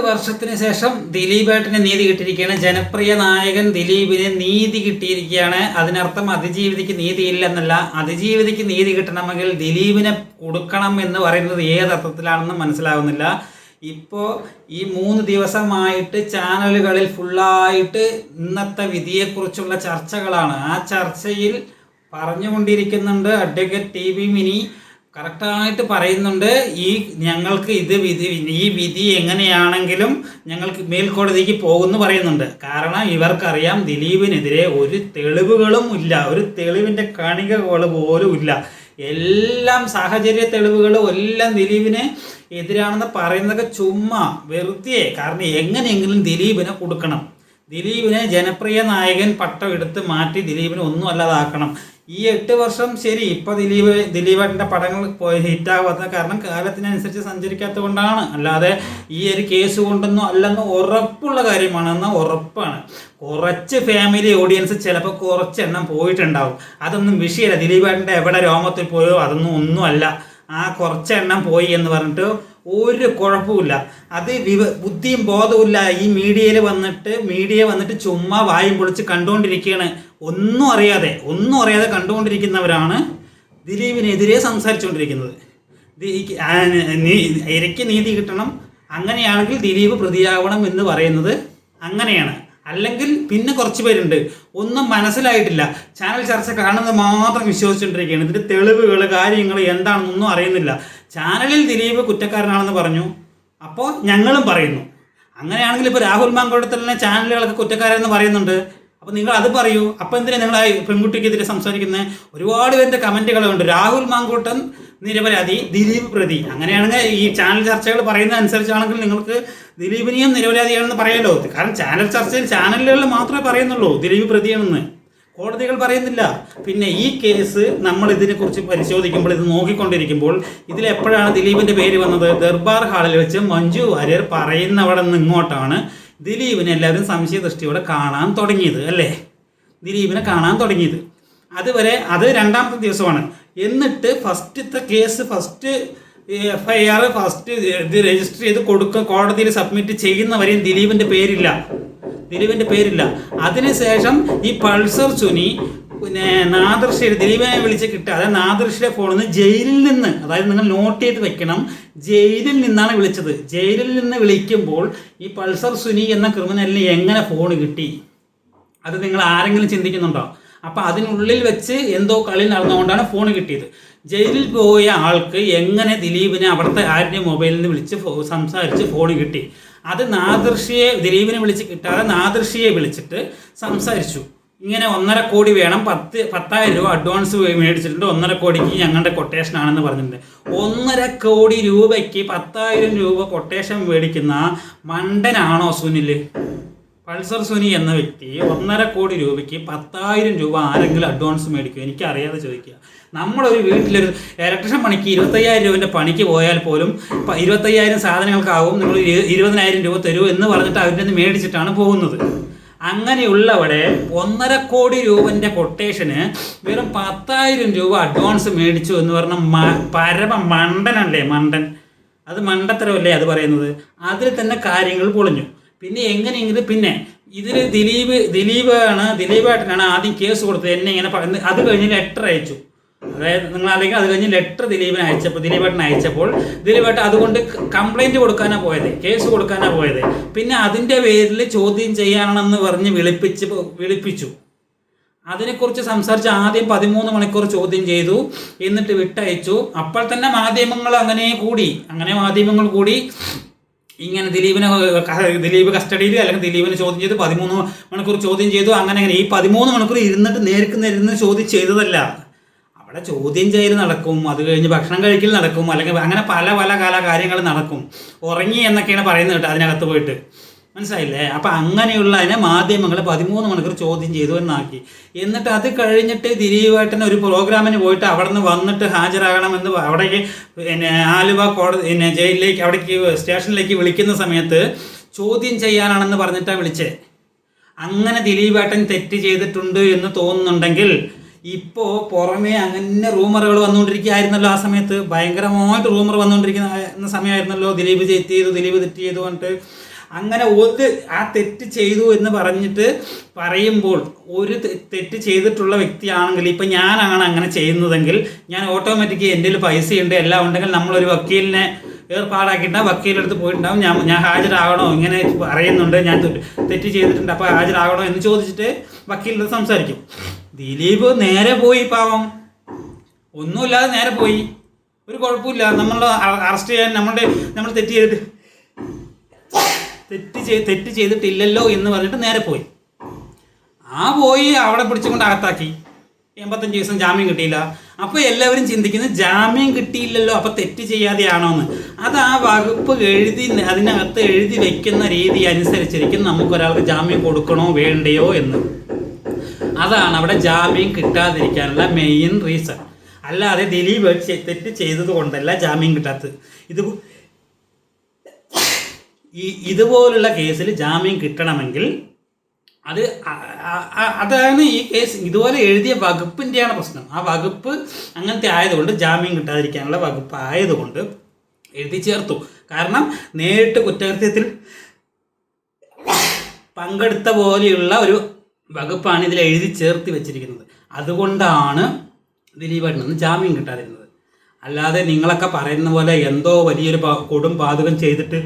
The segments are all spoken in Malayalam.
വർഷത്തിന് ശേഷം ദിലീപേട്ടന് നീതി കിട്ടിയിരിക്കുകയാണ്. ജനപ്രിയ നായകൻ ദിലീപിന് നീതി കിട്ടിയിരിക്കുകയാണ്. അതിനർത്ഥം അതിജീവിതയ്ക്ക് നീതിയില്ലെന്നല്ല. അതിജീവിതയ്ക്ക് നീതി കിട്ടണമെങ്കിൽ ദിലീപിനെ കൊടുക്കണം എന്ന് പറയുന്നത് ഏതർത്ഥത്തിലാണെന്ന് മനസ്സിലാവുന്നില്ല. ഇപ്പോൾ ഈ മൂന്ന് ദിവസമായിട്ട് ചാനലുകളിൽ ഫുള്ളായിട്ട് ഇന്നത്തെ വിധിയെക്കുറിച്ചുള്ള ചർച്ചകളാണ്. ആ ചർച്ചയിൽ പറഞ്ഞുകൊണ്ടിരിക്കുന്നുണ്ട് അഡ്വക്കേറ്റ് ടി വി മിനി. കറക്റ്റായിട്ട് പറയുന്നുണ്ട്. ഈ ഞങ്ങൾക്ക് ഇത് വിധി ഈ വിധി എങ്ങനെയാണെങ്കിലും ഞങ്ങൾക്ക് മേൽക്കോടതിക്ക് പോകുമെന്ന് പറയുന്നുണ്ട്. കാരണം ഇവർക്കറിയാം ദിലീപിനെതിരെ ഒരു തെളിവുകളും ഇല്ല. ഒരു തെളിവിന്റെ കണികകൾ പോലും ഇല്ല. എല്ലാം സാഹചര്യ തെളിവുകളും എല്ലാം ദിലീപിന് എതിരാണെന്ന് പറയുന്നതൊക്കെ ചുമ്മാ വെറുതെ കാരണം എങ്ങനെയെങ്കിലും ദിലീപിനെ കൊടുക്കണം. ദിലീപിനെ ജനപ്രിയ നായകൻ പട്ടം എടുത്ത് മാറ്റി ദിലീപിനെ ഒന്നും അല്ലാതാക്കണം. ഈ എട്ട് വർഷം ശരി ഇപ്പൊ ദിലീപ് ദിലീപേട്ടന്റെ പടങ്ങൾ ഹിറ്റാകാത്ത കാരണം കാലത്തിനനുസരിച്ച് സഞ്ചരിക്കാത്തത് കൊണ്ടാണ് അല്ലാതെ ഈ ഒരു കേസ് കൊണ്ടൊന്നും അല്ലെന്ന് ഉറപ്പുള്ള കാര്യമാണെന്ന് ഉറപ്പാണ്. കുറച്ച് ഫാമിലി ഓഡിയൻസ് ചിലപ്പോൾ കുറച്ച് എണ്ണം പോയിട്ടുണ്ടാവും. അതൊന്നും വിഷയമല്ല ദിലീപേട്ടന്റെ എവിടെ രോമത്തിൽ പോയോ അതൊന്നും ഒന്നുമല്ല. ആ കുറച്ച് എണ്ണം പോയി എന്ന് പറഞ്ഞിട്ട് ഒരു കുഴപ്പമില്ല അത് വിവ ബുദ്ധിയും ബോധവുമില്ല ഈ മീഡിയയിൽ വന്നിട്ട് മീഡിയ വന്നിട്ട് ചുമ്മാ വായും പൊളിച്ച് കണ്ടുകൊണ്ടിരിക്കുകയാണ് ഒന്നും അറിയാതെ ഒന്നും അറിയാതെ കണ്ടുകൊണ്ടിരിക്കുന്നവരാണ് ദിലീപിനെതിരെ സംസാരിച്ചുകൊണ്ടിരിക്കുന്നത് ഇരയ്ക്ക് നീതി കിട്ടണം. അങ്ങനെയാണെങ്കിൽ ദിലീപ് പ്രതിയാവണം എന്ന് പറയുന്നത് അങ്ങനെയാണ്. അല്ലെങ്കിൽ പിന്നെ കുറച്ച് പേരുണ്ട്. ഒന്നും മനസ്സിലായിട്ടില്ല. ചാനൽ ചർച്ച കാണുന്നത് മാത്രം വിശ്വസിച്ചുകൊണ്ടിരിക്കുകയാണ് ഇതിന്റെ തെളിവുകൾ കാര്യങ്ങൾ എന്താണെന്നൊന്നും അറിയുന്നില്ല. ചാനലിൽ ദിലീപ് കുറ്റക്കാരനാണെന്ന് പറഞ്ഞു. അപ്പോൾ ഞങ്ങളും പറയുന്നു. അങ്ങനെയാണെങ്കിൽ ഇപ്പോൾ രാഹുൽ മാങ്കോട്ടത്തലിനെ ചാനലുകളൊക്കെ കുറ്റക്കാരെന്ന് പറയുന്നുണ്ട്. അപ്പോൾ നിങ്ങൾ അത് പറയൂ. അപ്പോൾ എന്തിനാ നിങ്ങൾ ആ പെൺകുട്ടിക്കെതിരെ സംസാരിക്കുന്നത് ഒരുപാട് പേരുടെ കമന്റുകളുണ്ട് രാഹുൽ മാങ്കൂട്ടൻ നിരപരാധി ദിലീപ് പ്രതി. അങ്ങനെയാണെങ്കിൽ ഈ ചാനൽ ചർച്ചകൾ പറയുന്ന അനുസരിച്ചാണെങ്കിൽ നിങ്ങൾക്ക് ദിലീപിനെയും നിരപരാധിയാണെന്ന് പറയാലോ. കാരണം ചാനൽ ചർച്ചയിൽ ചാനലുകളിൽ മാത്രമേ പറയുന്നുള്ളൂ. ദിലീപ് പ്രതിയാണെന്ന്. കോടതികൾ പറയുന്നില്ല. പിന്നെ ഈ കേസ് നമ്മൾ ഇതിനെക്കുറിച്ച് പരിശോധിക്കുമ്പോൾ ഇത് നോക്കിക്കൊണ്ടിരിക്കുമ്പോൾ ഇതിൽ എപ്പോഴാണ് ദിലീപിന്റെ പേര് വന്നത്? ദർബാർ ഹാളിൽ വെച്ച് മഞ്ജു വാര്യർ പറയുന്നവിടെ നിന്ന് ഇങ്ങോട്ടാണ് ദിലീപിനെ എല്ലാവരും സംശയദൃഷ്ടിയോടെ കാണാൻ തുടങ്ങിയത് അല്ലേ? ദിലീപിനെ കാണാൻ തുടങ്ങിയത്. അതുവരെ അത് രണ്ടാമത്തെ ദിവസമാണ്. എന്നിട്ട് ഫസ്റ്റത്തെ case first F I R first ഇത് രജിസ്റ്റർ ചെയ്ത് കൊടുക്കുക കോടതിയിൽ സബ്മിറ്റ് ചെയ്യുന്നവരെയും ദിലീപിന്റെ പേരില്ല. ദിലീപിന്റെ പേരില്ല. അതിനുശേഷം ഈ പൾസർ സുനി പിന്നെ നാദർഷയുടെ ദിലീപിനെ വിളിച്ച് കിട്ടുക. അതായത് നാദർഷിയുടെ ഫോണിൽ നിന്ന് ജയിലിൽ നിന്ന് അതായത് നിങ്ങൾ നോട്ട് ചെയ്ത് വെക്കണം ജയിലിൽ നിന്നാണ് വിളിച്ചത്. ജയിലിൽ നിന്ന് വിളിക്കുമ്പോൾ ഈ പൾസർ സുനി എന്ന ക്രിമിനലിന് എങ്ങനെ ഫോൺ കിട്ടി? അത് നിങ്ങൾ ആരെങ്കിലും ചിന്തിക്കുന്നുണ്ടോ? അപ്പം അതിനുള്ളിൽ വെച്ച് എന്തോ കളി നടന്നുകൊണ്ടാണ് ഫോൺ കിട്ടിയത്. ജയിലിൽ പോയ ആൾക്ക് എങ്ങനെ ദിലീപിനെ അവിടുത്തെ ആരുടെ മൊബൈലിൽ നിന്ന് വിളിച്ച് സംസാരിച്ച് ഫോൺ കിട്ടി? അത് നാദൃശിയെ ദിലീപിനെ വിളിച്ച് കിട്ടാതെ നാദൃശിയെ വിളിച്ചിട്ട് സംസാരിച്ചു. ഇങ്ങനെ ഒന്നര കോടി വേണം പത്ത് പത്തായിരം രൂപ അഡ്വാൻസ് മേടിച്ചിട്ടുണ്ട് ഒന്നര കോടിക്ക് ഞങ്ങളുടെ കൊട്ടേഷൻ ആണെന്ന് പറഞ്ഞിട്ടുണ്ട്. ഒന്നര കോടി രൂപയ്ക്ക് പത്തായിരം രൂപ കൊട്ടേഷൻ മേടിക്കുന്ന മണ്ടനാണോ സുനിൽ പൾസർ സുനി എന്ന വ്യക്തി ഒന്നര കോടി രൂപയ്ക്ക് പത്തായിരം രൂപ ആരെങ്കിലും അഡ്വാൻസ് മേടിക്കും എനിക്കറിയാതെ ചോദിക്കുക. നമ്മളൊരു വീട്ടിലൊരു ഇലക്ട്രീഷൻ പണിക്ക് ഇരുപത്തയ്യായിരം രൂപന്റെ പണിക്ക് പോയാൽ പോലും ഇരുപത്തയ്യായിരം സാധനങ്ങൾക്കാവും നിങ്ങൾ ഇരു- ഇരുപതിനായിരം രൂപ തരൂ എന്ന് പറഞ്ഞിട്ട് അവരുടെ നിന്ന് മേടിച്ചിട്ടാണ് പോകുന്നത്. അങ്ങനെയുള്ളവിടെ ഒന്നര കോടി രൂപന്റെ കൊട്ടേഷന് വെറും പത്തായിരം രൂപ അഡ്വാൻസ് മേടിച്ചു എന്ന് പറഞ്ഞ പരമ മണ്ടനല്ലേ മണ്ടൻ? അത് മണ്ടത്തരമല്ലേ അത് പറയുന്നത്? അതിൽ തന്നെ കാര്യങ്ങൾ പൊളിഞ്ഞു. പിന്നെ എങ്ങനെയെങ്കിലും പിന്നെ ഇതിൽ ദിലീപ് ദിലീപാണ് ദിലീപായിട്ടാണ് ആദ്യം കേസ് കൊടുത്തത്. എന്നെ ഇങ്ങനെ അത് കഴിഞ്ഞ് ലെറ്റർ അയച്ചു. അതായത് നിങ്ങൾ അല്ലെങ്കിൽ അത് കഴിഞ്ഞ് ലെറ്റർ ദിലീപിന് അയച്ചപ്പോൾ ദിലീപേട്ടൻ അയച്ചപ്പോൾ ദിലീപേട്ടൻ അതുകൊണ്ട് കംപ്ലൈന്റ് കൊടുക്കാനാണ് പോയത്. കേസ് കൊടുക്കാനാണ് പോയത്. പിന്നെ അതിന്റെ പേരിൽ ചോദ്യം ചെയ്യാനാണെന്ന് പറഞ്ഞ് വിളിപ്പിച്ച് വിളിപ്പിച്ചു. അതിനെക്കുറിച്ച് സംസാരിച്ച് ആദ്യം പതിമൂന്ന് മണിക്കൂർ ചോദ്യം ചെയ്തു. എന്നിട്ട് വിട്ടയച്ചു. അപ്പോൾ തന്നെ മാധ്യമങ്ങൾ അങ്ങനെ കൂടി. അങ്ങനെ മാധ്യമങ്ങൾ കൂടി. ഇങ്ങനെ ദിലീപിനെ ദിലീപ് കസ്റ്റഡിയിൽ അല്ലെങ്കിൽ ദിലീപിനെ ചോദ്യം ചെയ്തു പതിമൂന്ന് മണിക്കൂർ ചോദ്യം ചെയ്തു അങ്ങനെ അങ്ങനെ ഈ പതിമൂന്ന് മണിക്കൂർ ഇരുന്നിട്ട് നേർക്ക് നേരിന്ന് ചോദ്യം ചെയ്തതല്ല. അവിടെ ചോദ്യം ചെയ്യൽ നടക്കും അത് കഴിഞ്ഞ് ഭക്ഷണം കഴിക്കൽ നടക്കും അല്ലെങ്കിൽ അങ്ങനെ പല പല കാല കാര്യങ്ങൾ നടക്കും. ഉറങ്ങി എന്നൊക്കെയാണ് പറയുന്നത് കേട്ടോ അതിനകത്ത് പോയിട്ട്. മനസ്സിലായില്ലേ? അപ്പം അങ്ങനെയുള്ള അതിനെ മാധ്യമങ്ങൾ പതിമൂന്ന് മണിക്കൂർ ചോദ്യം ചെയ്തു എന്നാക്കി. എന്നിട്ട് അത് കഴിഞ്ഞിട്ട് ദിലീപേട്ടൻ ഒരു പ്രോഗ്രാമിന് പോയിട്ട് അവിടെ നിന്ന് വന്നിട്ട് ഹാജരാകണമെന്ന് അവിടേക്ക് പിന്നെ ആലുവ കോടതി പിന്നെ ജയിലിലേക്ക് അവിടേക്ക് സ്റ്റേഷനിലേക്ക് വിളിക്കുന്ന സമയത്ത് ചോദ്യം ചെയ്യാനാണെന്ന് പറഞ്ഞിട്ടാണ് വിളിച്ചേ. അങ്ങനെ ദിലീപേട്ടൻ തെറ്റ് ചെയ്തിട്ടുണ്ട് എന്ന് തോന്നുന്നുണ്ടെങ്കിൽ ഇപ്പോൾ പുറമേ അങ്ങനെ റൂമറുകൾ വന്നുകൊണ്ടിരിക്കുകയായിരുന്നല്ലോ ആ സമയത്ത്. ഭയങ്കരമായിട്ട് റൂമർ വന്നുകൊണ്ടിരിക്കുന്ന സമയമായിരുന്നല്ലോ ദിലീപ് തെറ്റ് ചെയ്തു ദിലീപ് തെറ്റ് ചെയ്തു പറഞ്ഞിട്ട്. അങ്ങനെ ഒരു ആ തെറ്റ് ചെയ്തു എന്ന് പറഞ്ഞിട്ട് പറയുമ്പോൾ ഒരു തെറ്റ് ചെയ്തിട്ടുള്ള വ്യക്തിയാണെങ്കിൽ ഇപ്പം ഞാനാണ് അങ്ങനെ ചെയ്യുന്നതെങ്കിൽ ഞാൻ ഓട്ടോമാറ്റിക്ക് എന്റെ പൈസ പൈസയുണ്ട് എല്ലാം ഉണ്ടെങ്കിൽ നമ്മളൊരു വക്കീലിനെ ഏർപ്പാടാക്കിയിട്ട് വക്കീലെടുത്ത് പോയിട്ടുണ്ടാവും. ഞാൻ ഞാൻ ഹാജരാകണോ? ഇങ്ങനെ പറയുന്നുണ്ട്. ഞാൻ തെറ്റ് ചെയ്തിട്ടുണ്ട്. അപ്പോൾ ഹാജരാകണോ എന്ന് ചോദിച്ചിട്ട് വക്കീലിനെ സംസാരിക്കും. ദിലീപ് നേരെ പോയി പാവം. ഒന്നുമില്ലാതെ നേരെ പോയി. ഒരു കുഴപ്പമില്ല. നമ്മൾ അറസ്റ്റ് ചെയ്യാൻ നമ്മളുടെ നമ്മൾ തെറ്റ് ചെയ്തിട്ട് തെറ്റ് ചെയ്ത് തെറ്റ് ചെയ്തിട്ടില്ലല്ലോ എന്ന് പറഞ്ഞിട്ട് നേരെ പോയി. ആ പോയി അവിടെ പിടിച്ചുകൊണ്ട് അകത്താക്കി. എൺപത്തഞ്ച് ദിവസം ജാമ്യം കിട്ടിയില്ല. അപ്പോൾ എല്ലാവരും ചിന്തിക്കുന്നത് ജാമ്യം കിട്ടിയില്ലല്ലോ അപ്പോൾ തെറ്റ് ചെയ്യാതെയാണോ എന്ന് അത് ആ വകുപ്പ് എഴുതി അതിനകത്ത് എഴുതി വെക്കുന്ന രീതി അനുസരിച്ചിരിക്കും നമുക്കൊരാൾക്ക് ജാമ്യം കൊടുക്കണോ വേണ്ടയോ എന്ന്. അതാണ് അവിടെ ജാമ്യം കിട്ടാതിരിക്കാനുള്ള മെയിൻ റീസൺ അല്ലാതെ ദിലീപ് തെറ്റ് ചെയ്തത് കൊണ്ടല്ല ജാമ്യം കിട്ടാത്തത്. ഇത് ഈ ഇതുപോലുള്ള കേസിൽ ജാമ്യം കിട്ടണമെങ്കിൽ അത് അതാണ് ഈ കേസ്. ഇതുപോലെ എഴുതിയ വകുപ്പിന്റെയാണ് പ്രശ്നം. ആ വകുപ്പ് അങ്ങനത്തെ ആയതുകൊണ്ട് ജാമ്യം കിട്ടാതിരിക്കാനുള്ള വകുപ്പ് ആയതുകൊണ്ട് എഴുതി ചേർത്തു. കാരണം നേരിട്ട് കുറ്റകൃത്യത്തിൽ പങ്കെടുത്ത പോലെയുള്ള ഒരു വകുപ്പാണ് ഇതിൽ എഴുതി ചേർത്ത് വെച്ചിരിക്കുന്നത്. അതുകൊണ്ടാണ് ദിലീപേട്ടൻ നിന്ന് ജാമ്യം കിട്ടാതിരുന്നത്. അല്ലാതെ നിങ്ങളൊക്കെ പറയുന്ന പോലെ എന്തോ വലിയൊരു കൊടും പാതകം ചെയ്തിട്ട്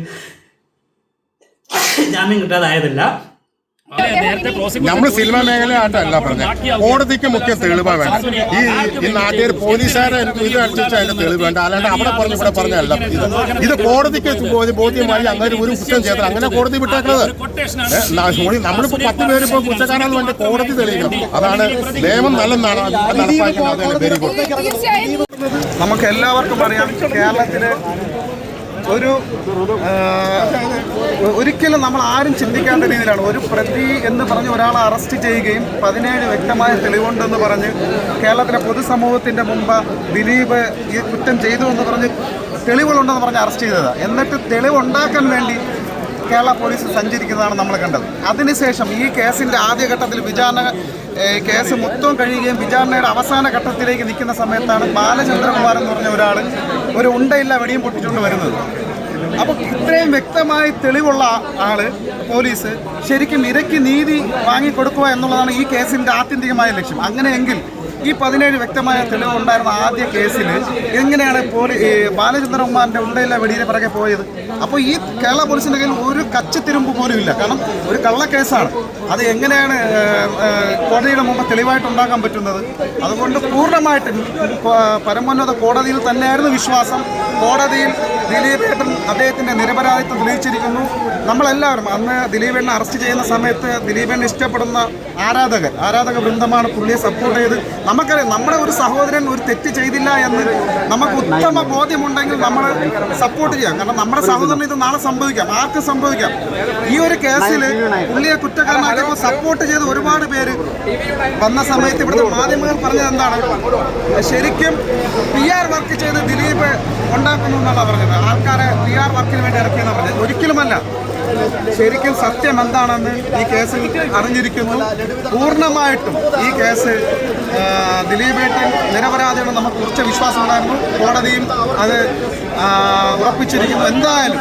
ജാമ്യം കിട്ടാതായതല്ല. നമ്മൾ സിനിമ മേഖല ആയിട്ടല്ല പറഞ്ഞത്. കോടതിക്ക് മുഖ്യ തെളിവ് വേണ്ട ഈ ഈ നാട്ടിൽ പോലീസുകാരെ ഇത് അനുസരിച്ച് അതിന്റെ തെളിവ് വേണ്ട. അല്ലാണ്ട് അവിടെ പറഞ്ഞു ഇവിടെ പറഞ്ഞല്ല ഇത് ഇത് കോടതിക്ക് ബോധ്യ- ബോധ്യമായി അങ്ങനെ ഒരു കുറ്റം ചെയ്ത അങ്ങനെ കോടതി വിട്ടേക്കുന്നത് നമ്മളിപ്പോ പത്ത് പേര് ഇപ്പൊ കുറ്റക്കാരാന്ന് വേണ്ടി കോടതി തെളിയിക്കണം. അതാണ് നിയമം നല്ലെന്നാണ് നടപ്പാക്കുന്നത് നമുക്ക് എല്ലാവർക്കും അറിയാം കേരളത്തിൽ ഒരു ഒരിക്കലും നമ്മൾ ആരും ചിന്തിക്കാത്ത രീതിയിലാണ്. ഒരു പ്രതി എന്ന് പറഞ്ഞ് ഒരാളെ അറസ്റ്റ് ചെയ്യുകയും പതിനേഴ് വ്യക്തമായ തെളിവുണ്ടെന്ന് പറഞ്ഞ് കേരളത്തിലെ പൊതുസമൂഹത്തിന്റെ മുമ്പ് ദിലീപ് ഈ കുറ്റം ചെയ്തു എന്ന് പറഞ്ഞ് തെളിവുകളുണ്ടെന്ന് പറഞ്ഞ് അറസ്റ്റ് ചെയ്തത്. എന്നിട്ട് തെളിവുണ്ടാക്കാൻ വേണ്ടി കേരള പോലീസ് സഞ്ചരിക്കുന്നതാണ് നമ്മൾ കണ്ടത്. അതിനുശേഷം ഈ കേസിന്റെ ആദ്യഘട്ടത്തിൽ വിചാരണ കേസ് മൊത്തം കഴിയുകയും വിചാരണയുടെ അവസാന ഘട്ടത്തിലേക്ക് നിൽക്കുന്ന സമയത്താണ് ബാലചന്ദ്രകുമാർ എന്ന് പറഞ്ഞ ഒരാൾ ഒരു ഉണ്ടയില്ല വെടിയും പൊട്ടിച്ചുകൊണ്ട് വരുന്നത്. അപ്പോൾ ഇത്രയും വ്യക്തമായി തെളിവുള്ള ആൾ പോലീസ് ശരിക്കും ഇരയ്ക്ക് നീതി വാങ്ങിക്കൊടുക്കുക എന്നുള്ളതാണ് ഈ കേസിന്റെ ആത്യന്തികമായ ലക്ഷ്യം. അങ്ങനെയെങ്കിൽ ഈ പതിനേഴ് വ്യക്തമായ തെളിവുണ്ടായിരുന്ന ആദ്യ കേസിൽ എങ്ങനെയാണ് പോലീ ബാലചന്ദ്ര ബാലചന്ദ്രകുമാറിന്റെ ഉണ്ടയില്ല വെടിയിലെ പിറകെ പോയത്? അപ്പോൾ ഈ കേരള പോലീസിന്റെ കയ്യിൽ ഒരു കച്ചത്തിരുമ്പ് പോലും ഇല്ല. കാരണം ഒരു കള്ളക്കേസാണ് അത് എങ്ങനെയാണ് കോടതിയുടെ മുമ്പ് തെളിവായിട്ട് ഉണ്ടാക്കാൻ പറ്റുന്നത്? അതുകൊണ്ട് പൂർണമായിട്ടും പരമോന്നത കോടതിയിൽ തന്നെയായിരുന്നു വിശ്വാസം. കോടതിയിൽ ദിലീപ് ദിലീപേട്ടൻ അദ്ദേഹത്തിന്റെ നിരപരാധിത്വം തെളിയിച്ചിരിക്കുന്നു. നമ്മളെല്ലാവരും അന്ന് ദിലീപേട്ടനെ അറസ്റ്റ് ചെയ്യുന്ന സമയത്ത് ദിലീപേട്ടനെ ഇഷ്ടപ്പെടുന്ന ആരാധകർ ആരാധക വൃന്ദമാണ് പുള്ളിയെ സപ്പോർട്ട് ചെയ്ത് നമുക്കറിയാം നമ്മുടെ ഒരു സഹോദരൻ ഒരു തെറ്റ് ചെയ്തില്ല എന്ന് നമുക്ക് ഉത്തമ ബോധ്യമുണ്ടെങ്കിൽ നമ്മൾ സപ്പോർട്ട് ചെയ്യാം. കാരണം നമ്മുടെ സഹോദരന് ഇത് നാളെ സംഭവിക്കാം. ആർക്കും സംഭവിക്കാം? ഈ ഒരു കേസിൽ പുള്ളിയെ കുറ്റക്കാരനാക്കിയപ്പോൾ സപ്പോർട്ട് ചെയ്ത ഒരുപാട് പേര് വന്ന സമയത്ത് ഇവിടുത്തെ മാധ്യമങ്ങൾ പറഞ്ഞത് എന്താണ്? ശരിക്കും പി ആർ വർക്ക് ചെയ്ത് ദിലീപ് ഉണ്ടാക്കുന്നു എന്നുള്ള പറഞ്ഞത്. ആൾക്കാരെ പി ആർ വർക്കിന് വേണ്ടി ഇറക്കിയെന്ന് പറഞ്ഞത്. ഒരിക്കലുമല്ല. ശരിക്കും സത്യം എന്താണെന്ന് ഈ കേസിൽ അറിഞ്ഞിരിക്കുന്നു. പൂർണമായിട്ടും ഈ കേസ് ദിലീപേട്ടൻ നിരപരാധിയാണ് നമുക്ക് കുറച്ച് വിശ്വാസം ഉണ്ടായിരുന്നു കോടതിയും അത് ഉറപ്പിച്ചിരിക്കുന്നു. എന്തായാലും